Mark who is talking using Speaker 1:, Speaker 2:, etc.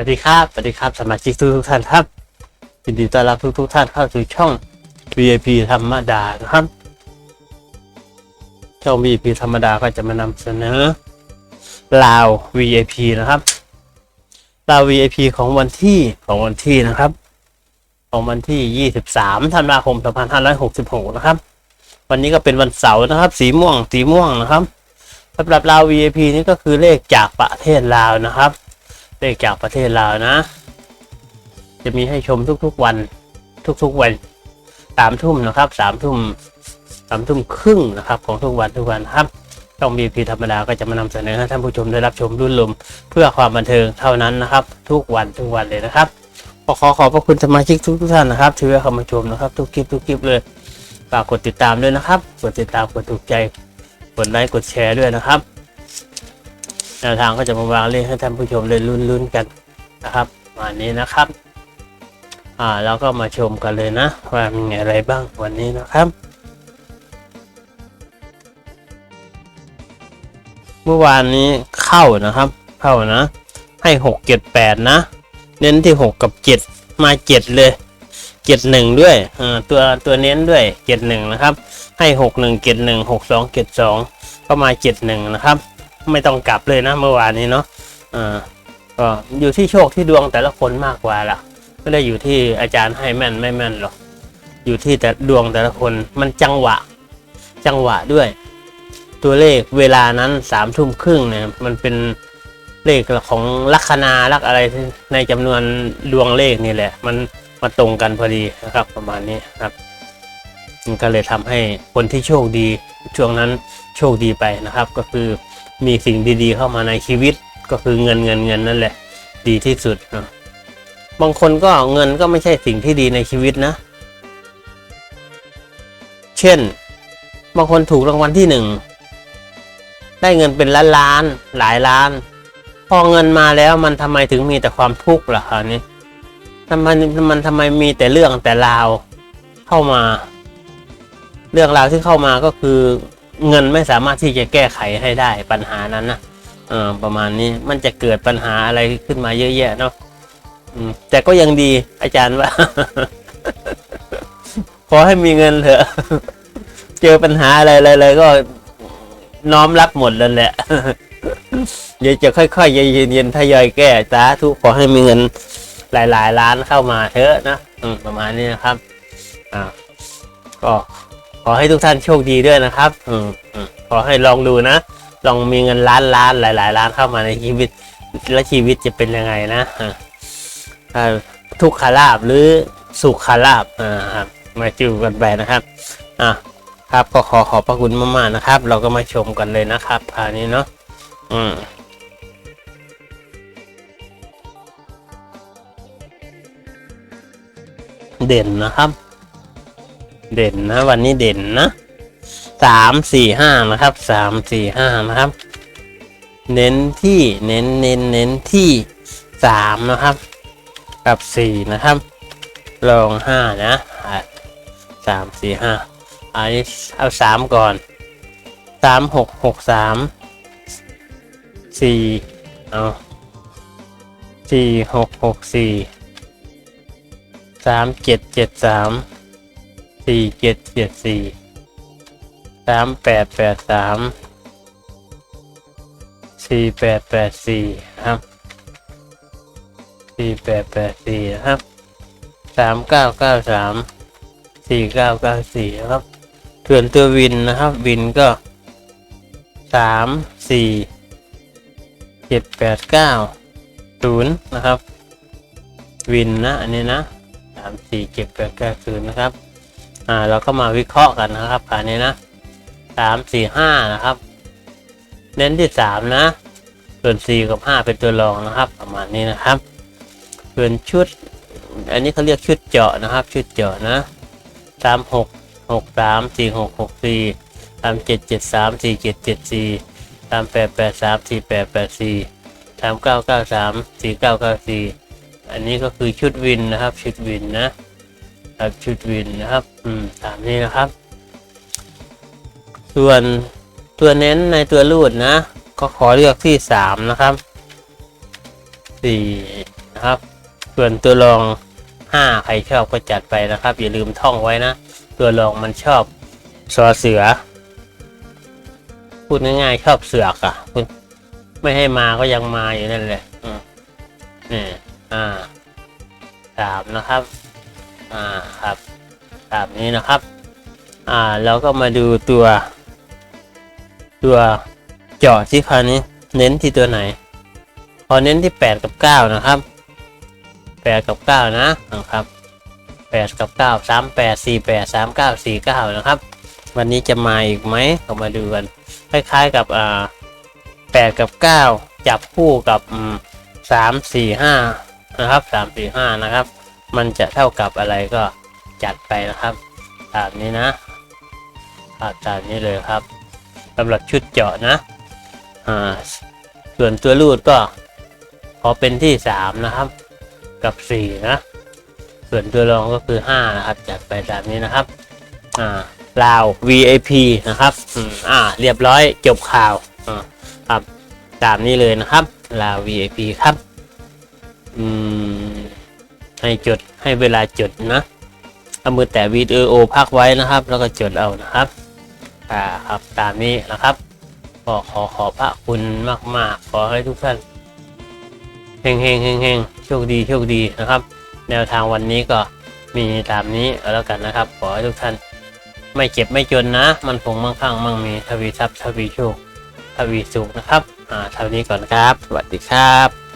Speaker 1: วัสดีครับ สวัสดีครับสมาชิกทุกทุกท่านครับยินดีต้อนรับทุกทุกท่านเข้าสู่ช่อง VIP ธรรมดานะครับ ช่อง VIP ธรรมดาก็จะมานำเสนอลาว VIP นะครับลาว VIP ของวันที่ของวันที่นะครับ ของวันที่ 23ธันวาคม 2566 นะครับ วันนี้ก็เป็นวันเสาร์นะครับ สีม่วง สีม่วงนะครับสำหรับลาว VIP นี่ก็คือเลขจากประเทศลาวนะครับ เลขจากประเทศลาวนะ จะมีให้ชมทุกๆวัน ทุกๆวันสามทุ่มนะครับสามทุ่มสามทุ่มครึ่งนะครับ ของทุกวันทุกวันครับช่อง BP ธรรมดาก็จะมานำเสนอให้ท่านผู้ชมได้รับชมรุ่นลมเพื่อความบันเทิงเท่านั้นนะครับ ทุกวันทุกวันเลยนะครับก็ขอขอบพระคุณสมาชิกทุกๆท่านนะครับที่เข้ามาชมนะครับ ทุกคลิปทุกคลิปเลยฝากกดติดตามด้วยนะครับ กดติดตามกดถูกใจกดไลค์กดแชร์ด้วยนะครับ แนวทางก็จะมาวางเลขให้ท่านผู้ชมเลยลุ้นๆกันนะครับวันนี้นะครับ อ่าเราก็มาชมกันเลยนะว่ามีอะไรบ้างวันนี้นะครับ เมื่อวานนี้เข้านะครับ เข้านะ ให้หกเจ็ดแปดนะ เน้นที่หกกับเจ็ดมาเจ็ดเลยเจ็ดหนึ่งด้วยอ่าตัวตัวเน้นด้วยเจ็ดหนึ่งนะครับ ให้หกหนึ่งเจ็ดหนึ่งหกสองเจ็ดสองก็มาเจ็ดหนึ่งนะครับ ไม่ต้องกลับเลยนะเมื่อวานนี้เนาะอ่าก็อยู่ที่โชคที่ดวงแต่ละคนมากกว่าล่ะไม่ได้อยู่ที่อาจารย์ให้แม่นไม่แม่นหรอกอยู่ที่แต่ดวงแต่ละคนมันจังหวะ จังหวะด้วย ตัวเลขเวลานั้นสามทุ่มครึ่งเนี่ยมันเป็นเลขของลัคนาลักอะไรในจำนวนดวงเลขนี่แหละ มันมาตรงกันพอดีนะครับ ประมาณนี้ครับมันก็เลยทำให้คนที่โชคดีช่วงนั้นโชคดีไปนะครับ ก็คือ มีสิ่งดีๆ เข้ามาในชีวิตก็คือเงินเงินเงินนั่นแหละ ดีที่สุดเนาะบางคนก็เงินก็ไม่ใช่สิ่งที่ดีในชีวิตนะ เช่น บางคนถูกรางวัลที่หนึ่งได้เงินเป็นล้านล้านหลายล้าน พอเงินมาแล้วมันทำไมถึงมีแต่ความทุกข์ล่ะคราวนี้ทำไมมันทำไมมีแต่เรื่องแต่ราวเข้ามา เรื่องราวที่เข้ามาก็คือ เงินไม่สามารถที่จะแก้ไขให้ได้ปัญหานั้นนะเออประมาณนี้มันจะเกิดปัญหาอะไรขึ้นมาเยอะแยะเนาะแต่ก็ยังดีอาจารย์ว่า ขอให้มีเงินเถอะ เจอปัญหาอะไรอะไรๆก็น้อมรับหมดแล้วแหละเดี๋ยวจะค่อยๆเย็นๆทยอยแก้สาธุขอให้มีเงินหลายๆล้านเข้ามาเถอะนะอืมประมาณนี้นะครับ อ่า ก็ อให้ทุกท่านโชคดีด้วยนะครับอืมอืมขอให้ลองดูนะ ลองมีเงินล้านล้านหลาย ๆ ล้านเข้ามาในชีวิต และชีวิตจะเป็นยังไงนะอ่าอ่าทุกขลาบหรือสุขลาบอ่าครับมาจูกันไปนะครับ อะครับก็ขอขอบพระคุณมากๆนะครับ เราก็มาชมกันเลยนะครับคราวนี้เนาะอืมเด่นนะครับ เด่นนะ วันนี้เด่นนะสามสี่ห้านะครับสามสี่ห้านะครับ เน้นที่เน้นเน้นเน้นที่สามนะครับ กับสี่นะครับ ลองห้านะสามสี่ห้าอันนี้เอาสามก่อนสามหกหกสามสี่เอาสี่หกหกสี่สามเจ็ดเจ็ดสาม สี่เจ็ดเจ็ดสี่สามแปดแปดสามสี่แปดแปดสี่ครับสี่แปดแปดสี่นะครับสามเก้าเก้าสามสี่เก้าเก้าสี่นะครับส่วนตัววินนะครับ วินก็สามสี่เจ็ดแปดเก้าศูนย์นะครับ วินนะอันนี้นะสามสี่เจ็ดแปดเก้าศูนย์นะครับ อ่าเราก็มาวิเคราะห์กันนะครับอันนี้นะสามสี่ห้านะครับ เน้นที่สามนะ ส่วนสี่กับห้าเป็นตัวรองนะครับ ประมาณนี้นะครับส่วนชุด อันนี้เขาเรียกชุดเจาะนะครับ ชุดเจาะนะสามหกหกสามสี่หกหกสี่สามเจ็ดเจ็ดสามสี่เจ็ดเจ็ดสี่สามแปดแปดสามสี่แปดแปดสี่สามเก้าเก้าสามสี่เก้าเก้าสี่อันนี้ก็คือชุดวินนะครับ ชุดวินนะ ครับชุดวินนะครับ อืมตามนี้นะครับ ส่วนตัวเน้นในตัวรูดนะ ก็ขอเลือกที่สามนะครับสี่นะครับ ส่วนตัวรองห้าใครชอบก็จัดไปนะครับ อย่าลืมท่องไว้นะ ตัวรองมันชอบสอเสือ พูดง่ายๆชอบเสือกอะ่ะคุณไม่ให้มาก็ยังมาอยู่นั่นแหละอืมนี่อ่าสามนะครับ อ่าครับตามนี้นะครับอ่าเราก็มาดูตัว ตัวเจาะที่คราวนี้เน้นที่ตัวไหน พอเน้นที่แปดกับเก้านะครับแปดกับเก้านะนะครับแปดกับเก้าสามแปดสี่แปดสามเก้าสี่เก้านะครับ วันนี้จะมาอีกไหมเรามาดูกัน คล้ายๆกับอ่าแปดกับเก้าจับคู่กับอืมสามสี่ห้านะครับสามสี่ห้านะครับ มันจะเท่ากับอะไรก็จัดไปนะครับตามนี้นะครับตามนี้เลยครับสำหรับชุดเจาะนะอ่าส่วนตัวรูดก็ขอเป็นที่สามนะครับ กับสี่นะ ส่วนตัวรองก็คือห้านะครับ จัดไปตามนี้นะครับ อ่าลาว VIP นะครับอ่า เรียบร้อยจบข่าวอ่าครับตามนี้เลยนะครับลาว VIP ครับ อืม ให้จดให้เวลาจดนะเอามือแตะวิดีโอพักไว้นะครับ แล้วก็จดเอานะครับอ่าครับตามนี้นะครับก็ขอขอพระคุณมาก ๆ ขอให้ทุกท่านเฮงเฮงเฮงเฮงโชคดีโชคดีนะครับ แนวทางวันนี้ก็มีตามนี้แล้วกันนะครับ ขอให้ทุกท่าน ไม่เจ็บไม่จนนะ มันคงมั่งคั่งมั่งมีทวีทรัพย์ทวีโชคทวีสุขนะครับ อ่าเท่านี้ก่อนครับ สวัสดีครับ